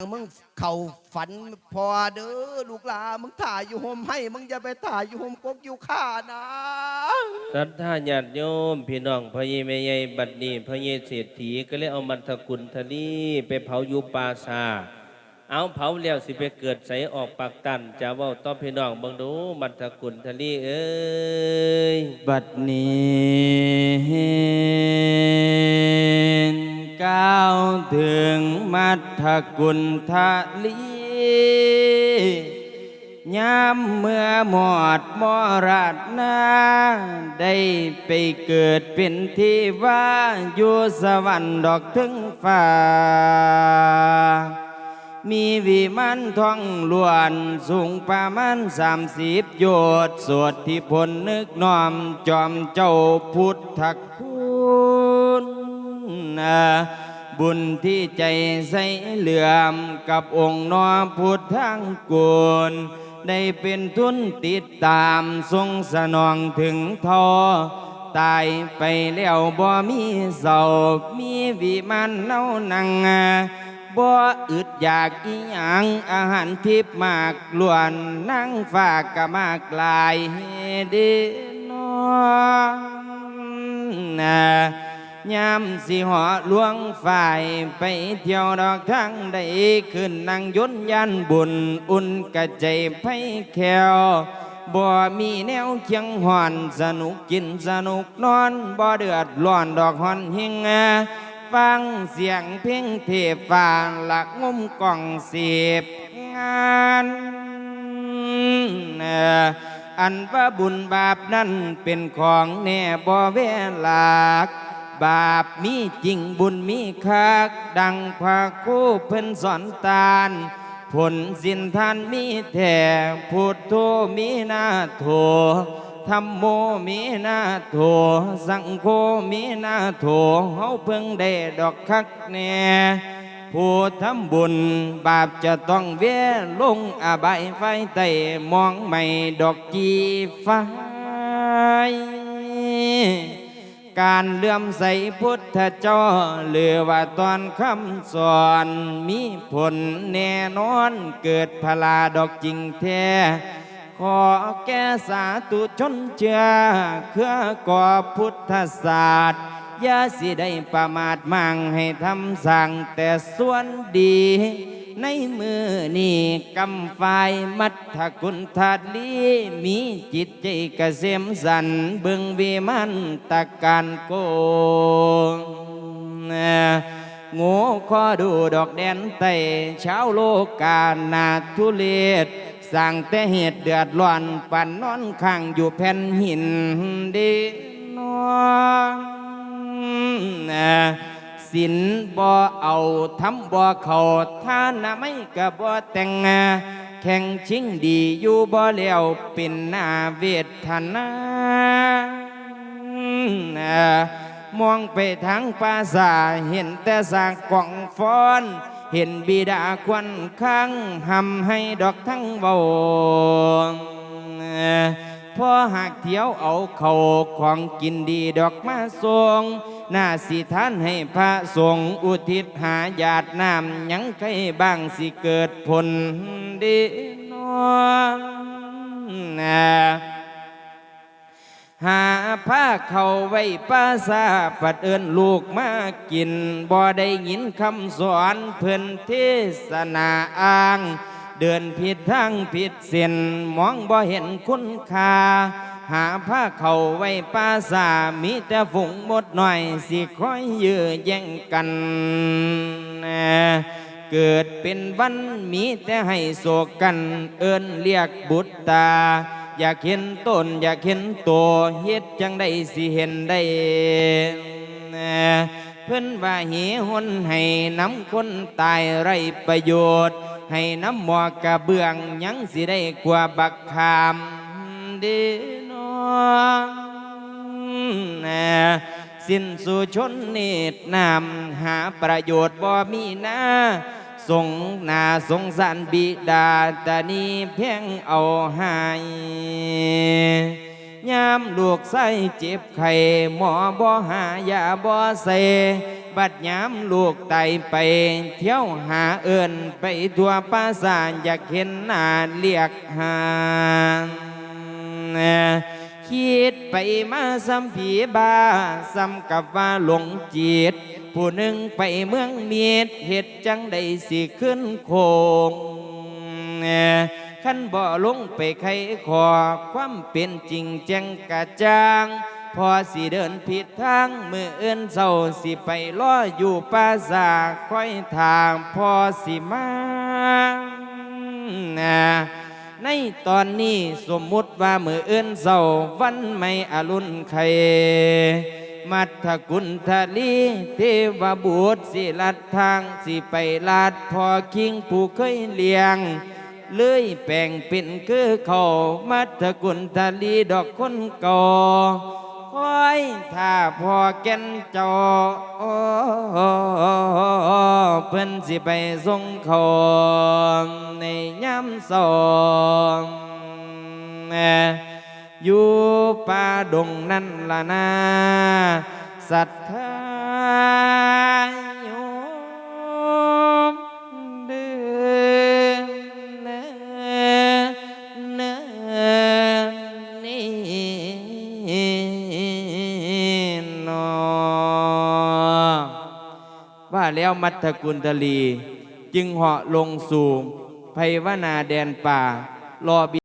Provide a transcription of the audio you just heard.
มึงเข่าฝันพอเด้อลูกหลามึงถ่ายอยู่โฮมให้ มึงอย่าไปถ่ายอยู่โฮมกกอยู่ข้านะสัทธาญาติโยม พี่น้องพระเยแม่ใหญ่บัดนี้พระเยเศรษฐีก็เลยเอามันทกุลทลีไปเผาอยู่ป่าซาเอาเผาแล้วสิไปเกิดใสออกปากตันจะเว่าต้อพี่น้องเบิ่งดูมันทกุลทลีเอ้ยบัดนี้ มัทกุลทะลียามเมื่อหมอดมราดนาได้ไปเกิดเป็นที่ว่าอยู่สวรรค์ดอกถึงฟ้า มีวิมานทองล้วนสูงประมาณสามสิบโยชน์สวดที่พลนึกน้อมจอมเจ้าพุทธคุณนะ บุญที่ใจใสเหลื่อมกับองค์นอพุทธทังกุลได้เป็นทุนติดตามทรงสนองถึงทอตายไปแล้วบ่มีเศร้ามีวิมานเน่านังบ่อึดอยากอีหยังอาหารทิพมากล้วนนั่งฝากกะมากลายเฮเดนอนนะ ยามสิหอหลวงฝ่ายไปเที่ยวดอกทางใดขึ้นนั่งยนยันบุญอุ่นกระใจไผแควบ่มีแนวเคียงหอนสนุกกินสนุกนอนบ่เดือดร้อนดอกหอนเฮงฟังเสียงเพลงเทพฟานหลักงุมกล่องเสียบงานอันว่าบุญบาปนั้นเป็นของแน่บ่เวลาก บาปมีจริงบุญมีคัก ดังพระครูเพิ่นสอนตาลผลสินทานมีแท่พุทโธมีนาโถธรรมโมมีนาโถสังโฆมีนาโถเฮาเพิ่งได้ดอกคักแน่ผู้ทำบุญบาปจะต้องเวียลงอาบายไฟไตมองไม่ดอกจีฟ้า การเลื่อมใสพุทธเจ้าหรือว่าตอนคำสอนมีผลแน่นอนเกิดพลาดอกจริงแท้ขอแก้สาธุชนเชื่อเครือก่อพุทธศาสตร์อย่าสิได้ประมาทมั่งให้ทำสั่งแต่ส่วนดี ในมือนี่กำไฟมัดทกุลทาลีมีจิตใจกเกษมสันเบึงวิมันตะการโกงง่ข้อดูดอกแดนไตเช้าโลกานาทุเลศสร้างแต่เหตุเดือดร้อนปั่นนอนข้างอยู่แผ่นหินดีนอน สินบ่เอาทำบ่เขาท่านะไม่กะบ่แต่งงาแข่งชิงดีอยู่บ่แล้วเป็นหน้าเวทนามองไปทางปราสาเห็นแต่สากกล่องฟอน เห็นบิดาควันข้างหำให้ดอกทั้งเบาพอหากเที่ยวเอาเขาของกินดีดอกมาทรง หน้าสิท่านให้พระสงฆ์อุทิศหาญาติน้ำยังใครบ้างสิเกิดผลดีนอนะหาผ้าเขาไว้ป้าซาปัดเอินลูกมากิน บ่ได้ยินคำสอนเพิ่นเทศนาอ้าง เดินผิดทางผิดเส้นมองบ่เห็นคุณค่า หาผ้าเขาไว้ป้าซามีแต่ฝูงหมดหน่อย สิคอยยื้อแย่งกัน เกิดเป็นวันมีแต่ให้โศกกัน เอินเรียกบุตรตา อยากเห็นต้นอยากเห็นตัวเฮ็ดจังได้สิเห็นได้ เพิ่นว่าเหหนให้น้ำคนตายไรประโยชน์ ให้น้ำหมอกกระเบื้องยังสิได้กว่าบักขามดนอ สิ้นสู่ชนเนตรนามหาประโยชน์บ่มีนาสงนาสงสารบิดาตานีเพียงเอาหายยามลูกไส้เจ็บไข้หมอบ่หายาบ่ใส่บัดยามลูกไตไป เที่ยวหาเอินไปทั่วปราสาทอยากเห็นหน้าเรียกหา คิดไปมาซ้ำผีบาซ้ำกับว่าหลงจิต ผู้หนึ่งไปเมืองเมียดเหตุจังได้สิขึ้นโคงขั้นบ่ลงไปไขขอความเป็นจริงแจ้งกระจ่างพอสิเดินผิดทางมือเอื้นเศร้าสิไปล้ออยู่ป่าสาค่อยทางพอสิมานะ ในตอนนี้สมมุติว่ามือเอื้นเศร้าวันไม่อรุณไขมัทกุลทลีเทวบุตรสิลัดทางสิไปลาดพอคิงผู้เคยเลี้ยงเลยแปลงเป็นคือเขามัทกุลทลีดอกคนก่าคอยถ้าพอแก่นจอ เพิ่นสิไปส่งเขาในย้ำสองอยู่ป่าดงนั่นละนาศรัทธา แล้วมัทกุลตลี จึงเหาะลงสู่ไพวนาแดนป่ารอบ